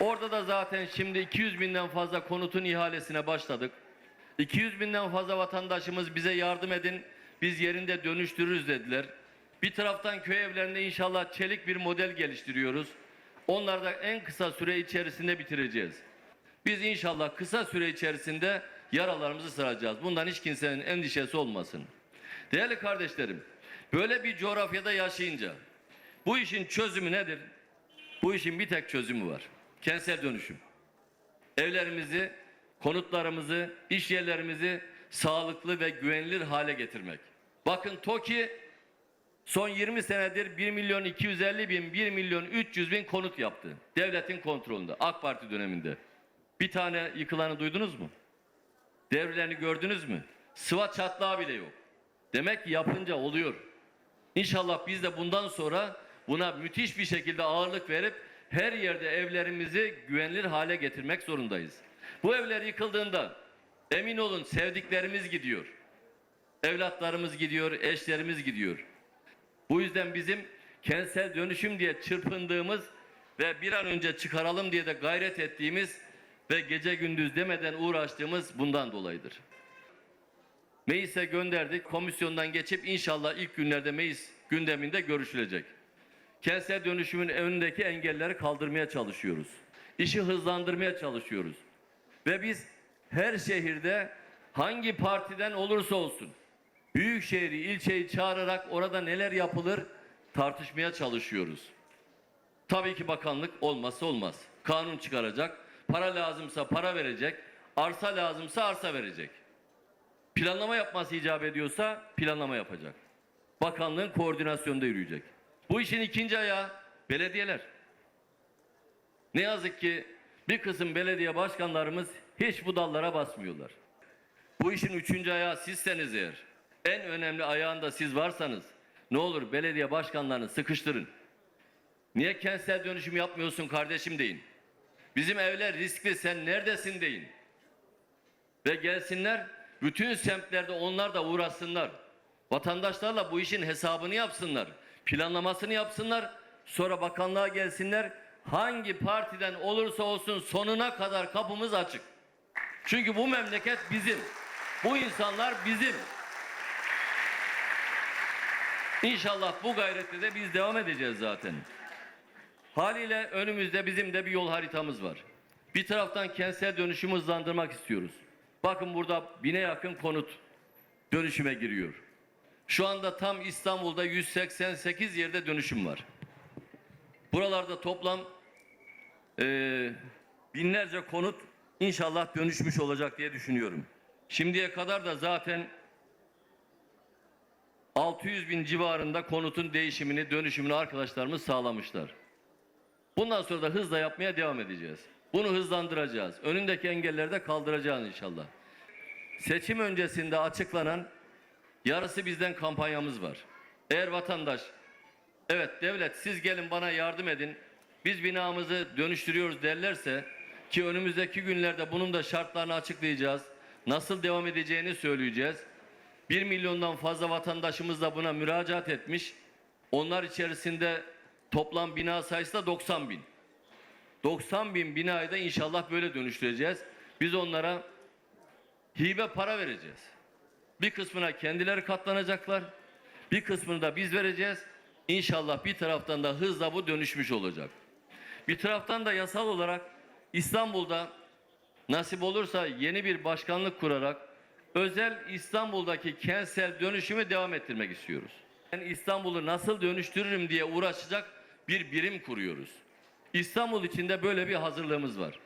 Orada da zaten şimdi 200 binden fazla konutun ihalesine başladık. 200 binden fazla vatandaşımız bize yardım edin, biz yerinde dönüştürürüz dediler. Bir taraftan köy evlerinde inşallah çelik bir model geliştiriyoruz. Onları da en kısa süre içerisinde bitireceğiz. Biz inşallah kısa süre içerisinde yaralarımızı saracağız. Bundan hiç kimsenin endişesi olmasın. Değerli kardeşlerim, böyle bir coğrafyada yaşayınca bu işin çözümü nedir? Bu işin bir tek çözümü var. Kentsel dönüşüm. Evlerimizi, konutlarımızı, iş yerlerimizi sağlıklı ve güvenilir hale getirmek. Bakın TOKİ son 20 senedir 1 milyon 250 bin, 1 milyon 300 bin konut yaptı. Devletin kontrolünde, AK Parti döneminde. Bir tane yıkılanı duydunuz mu? Devrilerini gördünüz mü? Sıva çatlağı bile yok. Demek ki yapınca oluyor. İnşallah biz de bundan sonra buna müthiş bir şekilde ağırlık verip her yerde evlerimizi güvenilir hale getirmek zorundayız. Bu evler yıkıldığında emin olun sevdiklerimiz gidiyor. Evlatlarımız gidiyor, eşlerimiz gidiyor. Bu yüzden bizim kentsel dönüşüm diye çırpındığımız ve bir an önce çıkaralım diye de gayret ettiğimiz ve gece gündüz demeden uğraştığımız bundan dolayıdır. Meclise gönderdik. Komisyondan geçip inşallah ilk günlerde meclis gündeminde görüşülecek. Kentsel dönüşümün önündeki engelleri kaldırmaya çalışıyoruz. İşi hızlandırmaya çalışıyoruz. Ve biz her şehirde hangi partiden olursa olsun büyük şehri, ilçeyi çağırarak orada neler yapılır tartışmaya çalışıyoruz. Tabii ki bakanlık olmazsa olmaz. Kanun çıkaracak, para lazımsa para verecek, arsa lazımsa arsa verecek. Planlama yapması icap ediyorsa planlama yapacak. Bakanlığın koordinasyonda yürüyecek. Bu işin ikinci ayağı belediyeler. Ne yazık ki bir kısım belediye başkanlarımız hiç bu dallara basmıyorlar. Bu işin üçüncü ayağı sizseniz eğer, en önemli ayağında siz varsanız ne olur belediye başkanlarını sıkıştırın. Niye kentsel dönüşüm yapmıyorsun kardeşim deyin. Bizim evler riskli sen neredesin deyin. Ve gelsinler bütün semtlerde onlar da uğraşsınlar. Vatandaşlarla bu işin hesabını yapsınlar. Planlamasını yapsınlar. Sonra bakanlığa gelsinler. Hangi partiden olursa olsun sonuna kadar kapımız açık. Çünkü bu memleket bizim. Bu insanlar bizim. İnşallah bu gayrette de biz devam edeceğiz zaten. Haliyle önümüzde bizim de bir yol haritamız var. Bir taraftan kentsel dönüşümü hızlandırmak istiyoruz. Bakın burada bine yakın konut dönüşüme giriyor. Şu anda tam İstanbul'da 188 yerde dönüşüm var. Buralarda toplam eee, binlerce konut inşallah dönüşmüş olacak diye düşünüyorum. Şimdiye kadar da zaten 600 bin civarında konutun değişimini, dönüşümünü arkadaşlarımız sağlamışlar. Bundan sonra da hızla yapmaya devam edeceğiz. Bunu hızlandıracağız. Önündeki engelleri de kaldıracağız inşallah. Seçim öncesinde açıklanan yarısı bizden kampanyamız var. Eğer vatandaş, evet devlet siz gelin bana yardım edin, biz binamızı dönüştürüyoruz derlerse ki önümüzdeki günlerde bunun da şartlarını açıklayacağız. Nasıl devam edeceğini söyleyeceğiz. 1 milyondan fazla vatandaşımız da buna müracaat etmiş. Onlar içerisinde toplam bina sayısı da 90 bin. 90 bin binayı da inşallah böyle dönüştüreceğiz. Biz onlara hibe para vereceğiz. Bir kısmına kendileri katlanacaklar. Bir kısmını da biz vereceğiz. İnşallah bir taraftan da hızla bu dönüşmüş olacak. Bir taraftan da yasal olarak İstanbul'da nasip olursa yeni bir başkanlık kurarak özel İstanbul'daki kentsel dönüşümü devam ettirmek istiyoruz. Ben İstanbul'u nasıl dönüştürürüm diye uğraşacak bir birim kuruyoruz. İstanbul içinde böyle bir hazırlığımız var.